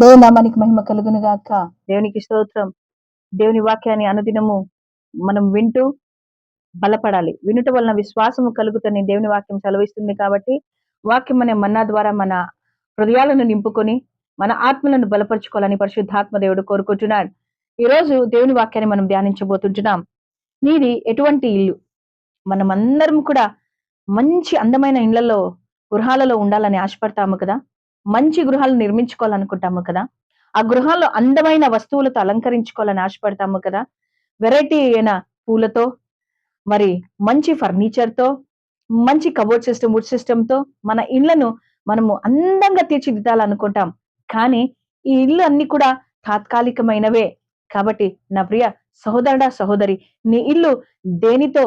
దేవుని నామానికి మహిమ కలుగును గాక దేవునికి స్తోత్రం. దేవుని వాక్యాన్ని అనుదినము మనం వింటూ బలపడాలి. వినుట వలన విశ్వాసము కలుగుతని దేవుని వాక్యం సెలవిస్తుంది కాబట్టి వాక్యం అనే మన్నా ద్వారా మన హృదయాలను నింపుకొని మన ఆత్మలను బలపరుచుకోవాలని పరిశుద్ధాత్మ దేవుడు కోరుకుంటున్నాడు. ఈ రోజు దేవుని వాక్యాన్ని మనం ధ్యానించబోతుంటున్నాం. నీది ఎటువంటి ఇల్లు? మనమందరం కూడా మంచి అందమైన ఇళ్ళలో గృహాలలో ఉండాలని ఆశపడతాము కదా? మంచి గృహాలు నిర్మించుకోవాలనుకుంటాము కదా? ఆ గృహాల్లో అందమైన వస్తువులతో అలంకరించుకోవాలని ఆశపడతాము కదా? వెరైటీ అయిన పూలతో మరి మంచి ఫర్నిచర్తో మంచి కబోర్డ్ సిస్టమ్ వుడ్ సిస్టమ్తో మన ఇళ్ళను మనము అందంగా తీర్చిదిద్దాలనుకుంటాం. కానీ ఈ ఇల్లు అన్ని కూడా తాత్కాలికమైనవే. కాబట్టి నా ప్రియ సహోదరుడా సహోదరి నీ ఇల్లు దేనితో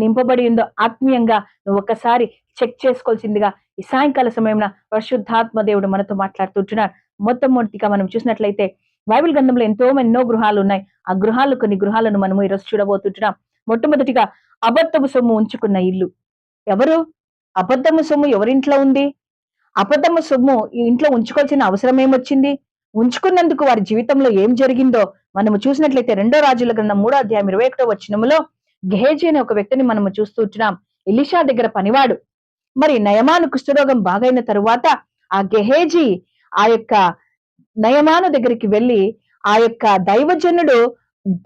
నింపబడి ఉందో ఆత్మీయంగా నువ్వు ఒకసారి చెక్ చేసుకోవాల్సిందిగా ఈ సాయంకాల సమయంలో పరిశుద్ధాత్మ దేవుడు మనతో మాట్లాడుతుంటున్నాడు. మొట్టమొదటిగా మనం చూసినట్లయితే బైబిల్ గ్రంథంలో ఎంతో ఎన్నో గృహాలు ఉన్నాయి. ఆ గృహాలు కొన్ని గృహాలను మనము ఈరోజు చూడబోతుంటున్నాం. మొట్టమొదటిగా అబద్ధము సొమ్ము ఉంచుకున్న ఇల్లు. ఎవరు? అబద్ధము సొమ్ము ఎవరింట్లో ఉంది? అబద్ధము సొమ్ము ఈ ఇంట్లో ఉంచుకోవాల్సిన అవసరం ఏమొచ్చింది? ఉంచుకున్నందుకు వారి జీవితంలో ఏం జరిగిందో మనము చూసినట్లయితే రెండో రాజుల గ్రంథం మూడో అధ్యాయం ఇరవై ఒకటో వచ్చినములో గెహేజీ అనే ఒక వ్యక్తిని మనము చూస్తూ ఉంటున్నాం. ఎలిషా దగ్గర పనివాడు. మరి నయమాను కుష్ఠరోగం బాగైన తరువాత ఆ గెహేజీ ఆ యొక్క నయమాను దగ్గరికి వెళ్ళి ఆ యొక్క దైవజనుడు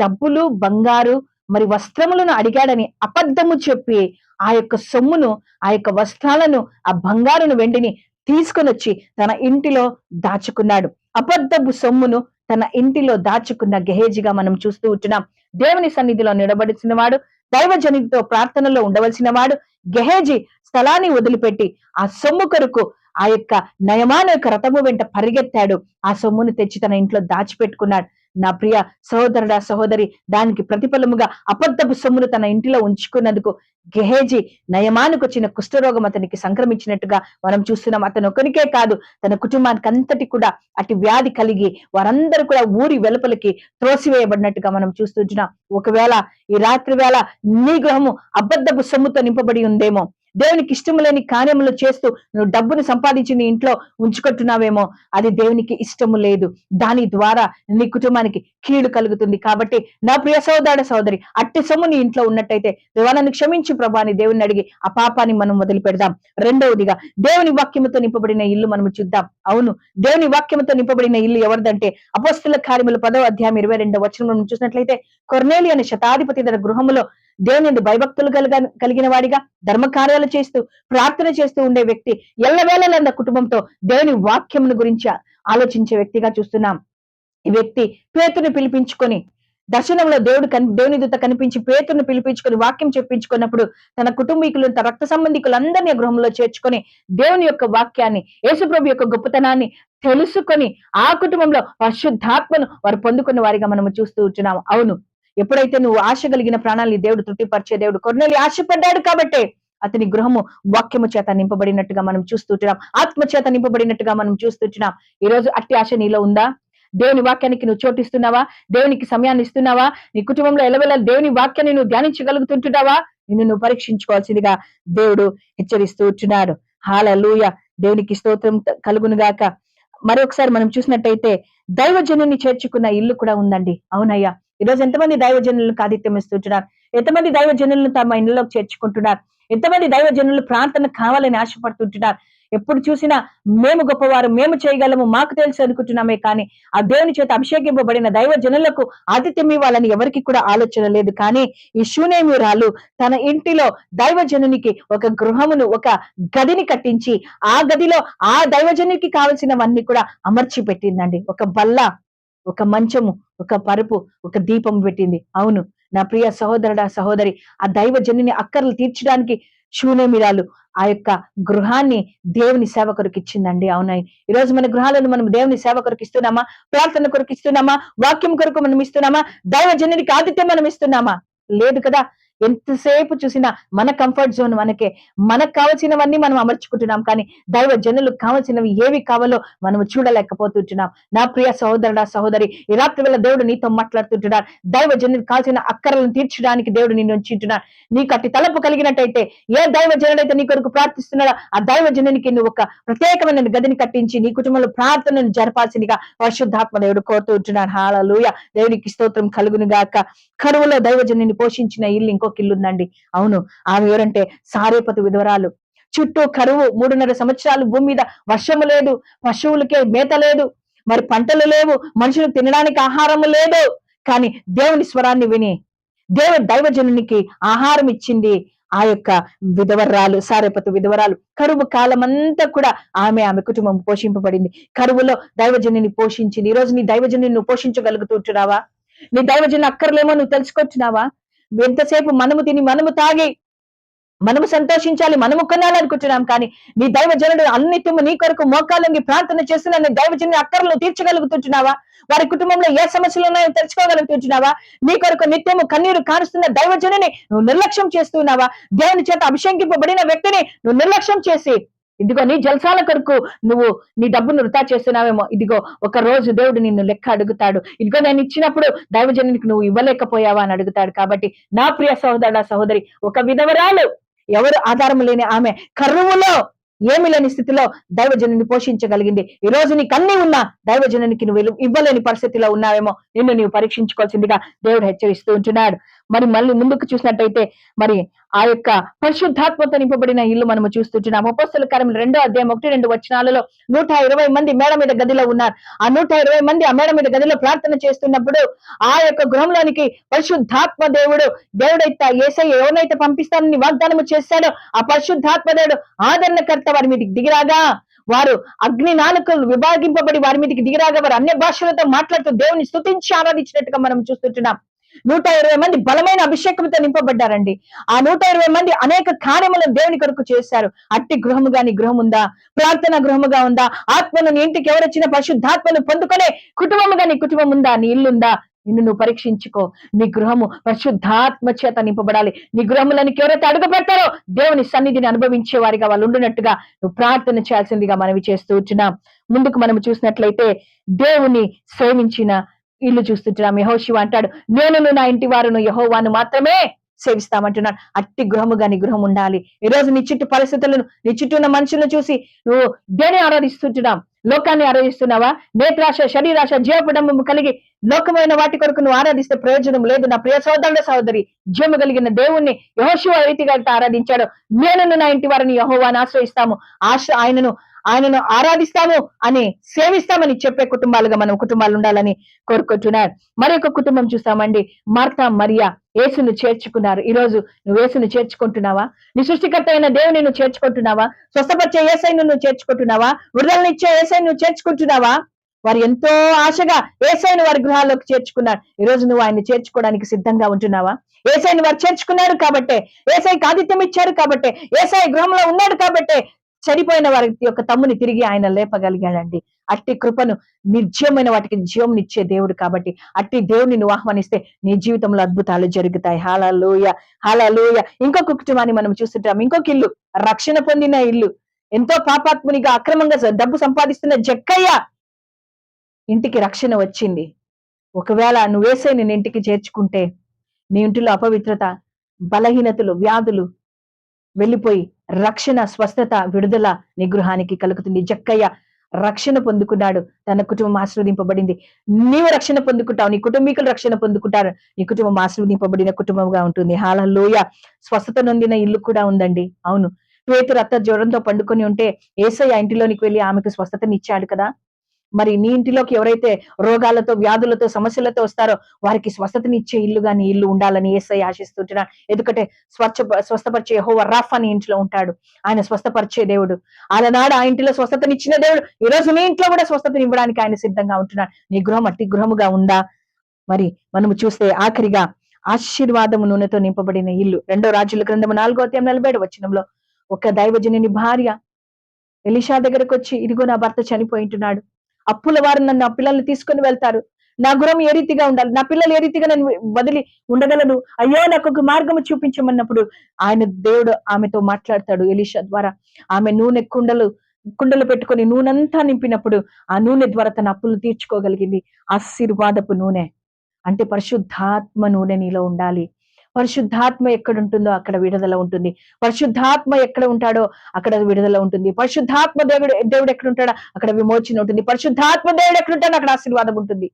డబ్బులు బంగారు మరి వస్త్రములను అడిగాడని అబద్ధము చెప్పి ఆ యొక్క సొమ్మును ఆ యొక్క వస్త్రాలను ఆ బంగారును వెండిని తీసుకొని వచ్చి తన ఇంటిలో దాచుకున్నాడు. అబద్ధపు సొమ్మును తన ఇంటిలో దాచుకున్న గెహేజిగా మనం చూస్తూ ఉంటున్నాం. దేవుని సన్నిధిలో నిలబడిసిన వాడు దైవజనితో ప్రార్థనలో ఉండవలసిన వాడు గెహేజీ స్థలాన్ని వదిలిపెట్టి ఆ సొమ్ము కొరకు ఆ యొక్క నయమాన యొక్క రథము వెంట పరిగెత్తాడు. ఆ సొమ్మును తెచ్చి తన ఇంట్లో దాచిపెట్టుకున్నాడు. నా ప్రియ సహోదరుడా సహోదరి దానికి ప్రతిఫలముగా అబద్ధపు సొమ్మును తన ఇంటిలో ఉంచుకున్నందుకు గెహేజీ నయమానికి వచ్చిన కుష్ఠరోగం అతనికి సంక్రమించినట్టుగా మనం చూస్తున్నాం. అతను ఒకరికే కాదు తన కుటుంబానికి అంతటి కూడా అటు వ్యాధి కలిగి వారందరూ కూడా ఊరి వెలుపలికి త్రోసివేయబడినట్టుగా మనం చూస్తున్నాం ఒకవేళ ఈ రాత్రి వేళ నీ గృహము అబద్ధపు సొమ్ముతో నింపబడి ఉందేమో దేవునికి ఇష్టము లేని కార్యములు చేస్తూ నువ్వు డబ్బును సంపాదించి నీ ఇంట్లో ఉంచుకుంటున్నావేమో అది దేవునికి ఇష్టము లేదు. దాని ద్వారా నీ కుటుంబానికి కీడు కలుగుతుంది. కాబట్టి నా ప్రియ సోదరుడ సోదరి అట్టి సొమ్ము నీ ఇంట్లో ఉన్నట్టయితే దేవాలను క్షమించి ప్రభాని దేవుని అడిగి ఆ పాపాన్ని మనం మొదలు పెడదాం రెండవదిగా దేవుని వాక్యముతో నింపబడిన ఇల్లు మనం చూద్దాం. అవును దేవుని వాక్యముతో నింపబడిన ఇల్లు ఎవరిదంటే అపోస్తుల కార్యములు పదవ అధ్యాయం ఇరవై రెండవ వచనం చూసినట్లయితే కొర్నేలి అనే శతాధిపతి తన గృహములో దేవుని భయభక్తులు కలిగ కలిగిన వాడిగా? ధర్మ కార్యాలు చేస్తూ ప్రార్థన చేస్తూ ఉండే వ్యక్తి ఎల్లవేళలంద కుటుంబంతో దేవుని వాక్యమును గురించి ఆలోచించే వ్యక్తిగా చూస్తున్నాం. ఈ వ్యక్తి పేతుని పిలిపించుకొని దర్శనంలో దేవుడు కని దేవుని దూత కనిపించి పేతుని పిలిపించుకొని వాక్యం చెప్పించుకున్నప్పుడు తన కుటుంబీకులు తన రక్త సంబంధికులందరినీ గృహంలో చేర్చుకొని దేవుని యొక్క వాక్యాన్ని యేసుప్రభు యొక్క గొప్పతనాన్ని తెలుసుకొని ఆ కుటుంబంలో పరిశుద్ధాత్మను వారు పొందుకున్న వారిగా మనము చూస్తూ ఉంటున్నాము. అవును ఎప్పుడైతే నువ్వు ఆశ కలిగిన ప్రాణాలని దేవుడు తృప్తిపరిచే దేవుడు కొన్నెలి ఆశపడ్డాడు కాబట్టే అతని గృహము వాక్యము చేత నింపబడినట్టుగా మనం చూస్తుంటున్నాం ఆత్మ చేత నింపబడినట్టుగా మనం చూస్తుంటున్నాం ఈ రోజు అట్టి ఆశ నీలో ఉందా? దేవుని వాక్యానికి నువ్వు చోటిస్తున్నావా? దేవునికి సమయాన్ని ఇస్తున్నావా? నీ కుటుంబంలో ఎలవెల దేవుని వాక్యాన్ని నువ్వు ధ్యానించగలుగుతుంటున్నావా? నిన్ను నువ్వు పరీక్షించుకోవాల్సిందిగా దేవుడు హెచ్చరిస్తూ ఉంటున్నాడు. హాలూయ! దేవునికి స్తోత్రం కలుగును గాక. మరొకసారి మనం చూసినట్టయితే దైవజనుని చేర్చుకున్న ఇల్లు కూడా ఉందండి. అవునయ్యా! ఈరోజు ఎంతమంది దైవజనులకు ఆదిత్యం ఇస్తుంటున్నారు ఎంతమంది దైవజనులను తమ ఇంట్లోకి చేర్చుకుంటున్నారు? ఎంతమంది దైవజనులు ప్రార్థన కావాలని ఆశపడుతుంటున్నారు? ఎప్పుడు చూసినా మేము గొప్పవారు మేము చేయగలము మాకు తెలుసు అనుకుంటున్నామే కానీ ఆ దేవుని చేత అభిషేకింపబడిన దైవ జనులకు ఆతిథ్యం ఇవ్వాలని ఎవరికి కూడా ఆలోచన లేదు. కానీ ఈ శూనేమిరాలు తన ఇంటిలో దైవజనునికి ఒక గృహమును ఒక గదిని కట్టించి ఆ గదిలో ఆ దైవజనునికి కావలసినవన్నీ కూడా అమర్చి పెట్టిందండి ఒక బల్ల. ఒక మంచము ఒక పరుపు ఒక దీపం పెట్టింది. అవును నా ప్రియ సహోదరుడా సహోదరి ఆ దైవజనుని అక్కర్లు తీర్చడానికి శూన్యమిరాలు ఆ యొక్క గృహాన్ని దేవుని సేవ కొరకు ఇచ్చిందండి. అవునాయి ఈ రోజు మన గృహాలను మనం దేవుని సేవ కొరకు ఇస్తున్నామా? ప్రార్థన కొరకు ఇస్తున్నామా? వాక్యం కొరకు మనం ఇస్తున్నామా? దైవజనునికి ఆదిత్యం మనం ఇస్తున్నామా? లేదు కదా? ఎంతసేపు చూసినా మన కంఫర్ట్ జోన్ మనకే. మనకు కావలసినవన్నీ మనం అమర్చుకుంటున్నాం. కానీ దైవ జనులకు కావలసినవి ఏవి కావాలో మనం చూడలేకపోతుంటున్నాం. నా ప్రియ సహోదరుడా సహోదరి ఈ రాత్రి వేళ దేవుడు నీతో మాట్లాడుతుంటున్నాడు. దైవ జనులకు కావాల్సిన అక్కరలను తీర్చడానికి దేవుడు నిన్ను ఉంచుంటున్నాడు. నీకు అట్టి తలపు కలిగినట్టయితే ఏ దైవ జనుడైతే నీ కొరకు ప్రార్థిస్తున్నాడో ఆ దైవ జనునికి నువ్వు ఒక ప్రత్యేకమైన గదిని కట్టించి నీ కుటుంబంలో ప్రార్థనను జరపాల్సిందిగా పరిశుద్ధాత్మ దేవుడు కోరుతూ ఉంటున్నాడు. హాలూయ దేవునికి స్తోత్రం కలుగును గాక కరువులో దైవజనుని పోషించిన ఇల్లు ఇంకో ఇల్లు ఉందండి అవును ఆమె ఎవరంటే సారేపతి విధవరాలు. చుట్టూ కరువు మూడున్నర సంవత్సరాలు భూమి మీద వర్షము లేదు పశువులకే మేత లేదు. మరి పంటలు లేవు మనుషులు తినడానికి ఆహారము లేదు. కానీ దేవుని స్వరాన్ని విని దేవ దైవజనునికి ఆహారం ఇచ్చింది ఆ యొక్క విధవరాలు సారేపతి విధవరాలు. కరువు కాలం అంతా కూడా ఆమె ఆమె కుటుంబం పోషింపబడింది. కరువులో దైవజనుని పోషించింది. ఈ రోజు నీ దైవజనుని నువ్వు పోషించగలుగుతుంటున్నావా నీ దైవజను అక్కర్లేమో నువ్వు తెలుసుకొచ్చున్నావా ఎంతసేపు మనము తిని మనము తాగి మనము సంతోషించాలి మనము కొనాలనుకుంటున్నాం కానీ నీ దైవజనుడు తుమ్ము నీ కొరకు మోకాలంగి ప్రార్థన చేస్తున్న నీ దైవజనుని అక్కర్లు తీర్చగలుగుతుంటున్నావా? వారి కుటుంబంలో ఏ సమస్యలు ఉన్నాయో తెలుసుకోగలుగుతుంటున్నావా? నీ కొరకు నిత్యము కన్నీరు కారుస్తున్న దైవజనుని నువ్వు నిర్లక్ష్యం చేస్తున్నావా? దేవుని చేత అభిషేకింపబడిన వ్యక్తిని నువ్వు నిర్లక్ష్యం చేసి ఇదిగో నీ జల్సాల కొరకు నువ్వు నీ డబ్బును వృధా చేస్తున్నావేమో. ఇదిగో ఒక రోజు దేవుడు నిన్ను లెక్క అడుగుతాడు. ఇదిగో నేను ఇచ్చినప్పుడు దైవజనునికి నువ్వు ఇవ్వలేకపోయావా అని అడుగుతాడు. కాబట్టి నా ప్రియ సహోదర సహోదరి ఒక విధవరాలు ఎవరు ఆధారం లేని ఆమె కరువులో ఏమి లేని స్థితిలో దైవజనుని పోషించగలిగింది. ఈ రోజు నీకు అన్ని ఉన్నా దైవజనునికి నువ్వు ఇవ్వలేని పరిస్థితిలో ఉన్నావేమో నిన్ను నీవు పరీక్షించుకోవాల్సిందిగా దేవుడు హెచ్చరిస్తూ ఉంటున్నాడు. మరి మళ్ళీ ముందుకు చూసినట్టయితే మరి ఆ యొక్క పరిశుద్ధాత్మతో నింపబడిన ఇల్లు మనము చూస్తుంటున్నాం అపోస్తల కార్యం రెండో అధ్యాయం ఒకటి రెండు వచనాలలో నూట ఇరవై మంది మేడ మీద గదిలో ఉన్నారు. ఆ నూట ఇరవై మంది ఆ మేడ మీద గదిలో ప్రార్థన చేస్తున్నప్పుడు ఆ యొక్క గృహంలోనికి పరిశుద్ధాత్మ దేవుడు దేవుడైతే ఏసై ఎవరినైతే పంపిస్తానని వాగ్దానము చేశాడో ఆ పరిశుద్ధాత్మ దేవుడు ఆదరణకర్త వారి మీదకి దిగిరాగా వారు అగ్ని నాలుకలు విభాగింపబడి వారి మీదకి దిగిరాగా వారు అన్య భాషలతో మాట్లాడుతూ దేవుని స్థుతించి ఆరాధించినట్టుగా మనం చూస్తుంటున్నాం. నూట ఇరవై మంది బలమైన అభిషేకంతో నింపబడ్డారండి. ఆ నూట ఇరవై మంది అనేక కార్యములను దేవుని కొరకు చేశారు. అట్టి గృహము గాని గృహం ఉందా? ప్రార్థన గృహముగా ఉందా? ఆత్మను నీ ఇంటికి ఎవరొచ్చిన పరిశుద్ధాత్మను పొందుకునే కుటుంబము గాని కుటుంబం ఉందా? నీ ఇల్లుందా నిన్ను నువ్వు పరీక్షించుకో. నీ గృహము పరిశుద్ధాత్మ చేత నింపబడాలి. నీ గృహములోనికి ఎవరైతే అడుగు పెడతారో దేవుని సన్నిధిని అనుభవించే వారిగా వాళ్ళు ఉండినట్టుగా నువ్వు ప్రార్థన చేయాల్సిందిగా మనవి చేస్తూ వచ్చినా ముందుకు మనం చూసినట్లయితే దేవుని సేవించిన ఇల్లు చూస్తుంటున్నాం. యహోశివ అంటాడు నేను నా ఇంటి వారును యహోవాను మాత్రమే సేవిస్తామంటున్నాడు. అట్టి గృహము గాని గృహం ఉండాలి. ఈ రోజు నీ చుట్టూ పరిస్థితులను నీ చుట్టూ ఉన్న మనుషులను చూసి నువ్వు దేని ఆరాధిస్తుంటున్నాం లోకాన్ని ఆరాధిస్తున్నావా? నేత్రాశ శరీరాశ జీవపడము కలిగి లోకమైన వాటి కొరకు నువ్వు ఆరాధిస్తే ప్రయోజనం లేదు. నా ప్రియ సోదరుల సహోదరి జీవము కలిగిన దేవుణ్ణి యహోశివ రీతిగా ఆరాధించాడు. నేను నా ఇంటి వారిని యహోవాని ఆశ్రయిస్తాము. ఆశ ఆయనను ఆయనను ఆరాధిస్తాము అని సేవిస్తామని చెప్పే కుటుంబాలుగా మనం కుటుంబాలు ఉండాలని కోరుకుంటున్నారు మరి ఒక కుటుంబం చూస్తామండి. మార్తా మరియా యేసును చేర్చుకున్నారు. ఈ రోజు నువ్వు యేసును చేర్చుకుంటున్నావా? నీ సృష్టికర్త అయిన దేవుని నువ్వు చేర్చుకుంటున్నావా? స్వస్థపరిచే ఏసైను నువ్వు చేర్చుకుంటున్నావా? విడుదలనిచ్చే ఏసైను నువ్వు చేర్చుకుంటున్నావా? వారు ఎంతో ఆశగా ఏసైని వారి గృహాల్లోకి చేర్చుకున్నారు. ఈ రోజు నువ్వు ఆయన్ని చేర్చుకోవడానికి సిద్ధంగా ఉంటున్నావా? ఏసైని వారు చేర్చుకున్నారు కాబట్టే ఏసైకి ఆతిథ్యం ఇచ్చారు కాబట్టే ఏసై గృహంలో ఉన్నాడు కాబట్టే చనిపోయిన వారి యొక్క తమ్ముని తిరిగి ఆయన లేపగలిగాడండి. అట్టి కృపను నిర్జయమైన వాటికి జీవంనిచ్చే దేవుడు కాబట్టి అట్టి దేవుని నువ్వు ఆహ్వానిస్తే నీ జీవితంలో అద్భుతాలు జరుగుతాయి. హాలలోయ హాలలోయ. ఇంకొక కుటుంబాన్ని మనం చూస్తుంటాం. ఇంకొక ఇల్లు రక్షణ పొందిన ఇల్లు. ఎంతో పాపాత్మునిగా అక్రమంగా డబ్బు సంపాదిస్తున్న జక్కయ్య ఇంటికి రక్షణ వచ్చింది. ఒకవేళ నువ్వేసే నేను ఇంటికి చేర్చుకుంటే నీ ఇంటిలో అపవిత్రత బలహీనతలు వ్యాధులు వెళ్ళిపోయి రక్షణ స్వస్థత విడుదల నిగృహానికి కలుగుతుంది. జక్కయ్య రక్షణ పొందుకున్నాడు. తన కుటుంబం ఆశీర్వదింపబడింది. నీవు రక్షణ పొందుకుంటావు. నీ కుటుంబీకులు రక్షణ పొందుకుంటారు. నీ కుటుంబం ఆశీర్వదింపబడిన కుటుంబంగా ఉంటుంది. హాలలోయ! స్వస్థత నొందిన ఇల్లు కూడా ఉందండి. అవును. పేతురు అత్త జ్వరంతో పండుకొని ఉంటే ఏసయ్య ఇంటిలోనికి వెళ్ళి ఆమెకు స్వస్థతనిచ్చాడు కదా? మరి నీ ఇంటిలోకి ఎవరైతే రోగాలతో వ్యాధులతో సమస్యలతో వస్తారో వారికి స్వస్థతనిచ్చే ఇల్లుగా నీ ఇల్లు ఉండాలని ఏసై ఆశిస్తుంటున్నాను ఎందుకంటే స్వచ్ఛ స్వస్థపరిచే హోవ రాఫ్ అని ఇంట్లో ఉంటాడు. ఆయన స్వస్థపరిచే దేవుడు. ఆలనాడు ఆ ఇంటిలో స్వస్థతనిచ్చిన దేవుడు ఈ రోజు నీ ఇంట్లో కూడా స్వస్థతని ఇవ్వడానికి ఆయన సిద్ధంగా ఉంటున్నాడు. నీ గృహం అట్టి గృహముగా ఉందా? మరి మనము చూస్తే ఆఖరిగా ఆశీర్వాదము నూనెతో నింపబడిన ఇల్లు. రెండో రాజుల గ్రంథము నాలుగో అధ్యాయం నలభై వచ్చినంలో వచనంలో ఒక దైవజనుని భార్య ఎలిషా దగ్గరకు వచ్చి ఇదిగో నా భర్త చనిపోయింటున్నాడు అప్పుల వారు నన్ను ఆ పిల్లల్ని తీసుకొని వెళ్తారు. నా గురం ఏ రీతిగా ఉండాలి? నా పిల్లలు ఏ రీతిగా నేను వదిలి ఉండగలను అయ్యో నాకు ఒక మార్గము చూపించమన్నప్పుడు ఆయన దేవుడు ఆమెతో మాట్లాడతాడు ఎలీషా ద్వారా. ఆమె నూనె కుండలు కుండలు పెట్టుకొని నూనెంతా నింపినప్పుడు ఆ నూనె ద్వారా తన అప్పులు తీర్చుకోగలిగింది. ఆశీర్వాదపు నూనె. అంటే పరిశుద్ధాత్మ నూనె నీలో ఉండాలి. పరిశుద్ధాత్మ ఎక్కడ ఉంటుందో అక్కడ విడుదల ఉంటుంది. పరిశుద్ధాత్మ ఎక్కడ ఉంటాడో అక్కడ విడుదల ఉంటుంది. పరిశుద్ధాత్మ దేవుడు దేవుడు ఎక్కడ ఉంటాడో అక్కడ విమోచన ఉంటుంది. పరిశుద్ధాత్మ దేవుడు ఎక్కడ ఉంటాడో అక్కడ ఆశీర్వాదం ఉంటుంది.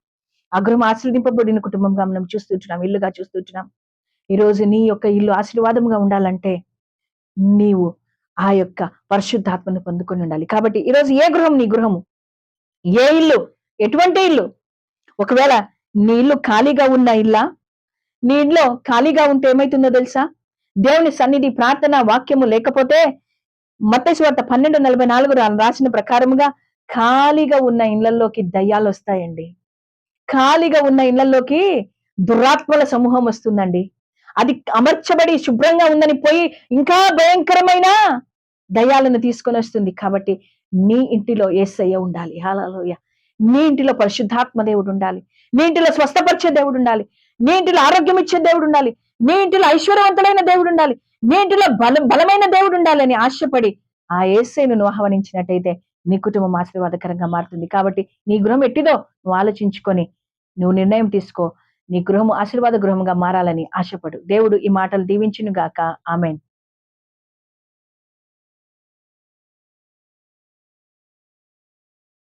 అగ్రం ఆశీర్దింపబడిన కుటుంబంగా మనం చూస్తుంటున్నాం ఇల్లుగా చూస్తుంటున్నాం ఈ రోజు నీ యొక్క ఇల్లు ఆశీర్వాదంగా ఉండాలంటే నీవు ఆ యొక్క పరిశుద్ధాత్మను పొందుకొని ఉండాలి. కాబట్టి ఈరోజు ఏ గృహం నీ గృహము? ఏ ఇల్లు? ఎటువంటి ఇల్లు? ఒకవేళ నీ ఇల్లు ఖాళీగా ఉన్న ఇల్లా? నీ ఇంట్లో ఖాళీగా ఉంటే ఏమైతుందో తెలుసా? దేవుని సన్నిధి ప్రార్థన వాక్యము లేకపోతే మత్తేశ్వార్త పన్నెండు నలభై నాలుగు రాసిన ప్రకారముగా ఖాళీగా ఉన్న ఇళ్ళలోకి దయ్యాలు వస్తాయండి. ఖాళీగా ఉన్న ఇళ్ళలోకి దురాత్మల సమూహం వస్తుందండి. అది అమర్చబడి శుభ్రంగా ఉందని పోయి ఇంకా భయంకరమైన దయాలను తీసుకొని వస్తుంది. కాబట్టి నీ ఇంటిలో ఏసయ్య ఉండాలి. హాలలోయ నీ ఇంటిలో పరిశుద్ధాత్మ దేవుడు ఉండాలి. నీ ఇంటిలో స్వస్థపరిచే దేవుడు ఉండాలి. నీ ఇంటిలో ఆరోగ్యం ఇచ్చే దేవుడు ఉండాలి నీ ఇంటిలో ఐశ్వర్యవంతుడైన దేవుడు ఉండాలి నీ ఇంటిలో బల బలమైన దేవుడు ఉండాలని ఆశపడి ఆ ఏసైను నువ్వు ఆహ్వానించినట్టయితే నీ కుటుంబం ఆశీర్వాదకరంగా మారుతుంది. కాబట్టి నీ గృహం ఎట్టిదో నువ్వు ఆలోచించుకొని నువ్వు నిర్ణయం తీసుకో. నీ గృహము ఆశీర్వాద గృహంగా మారాలని ఆశపడు. దేవుడు ఈ మాటలు దీవించును గాక ఆమెన్.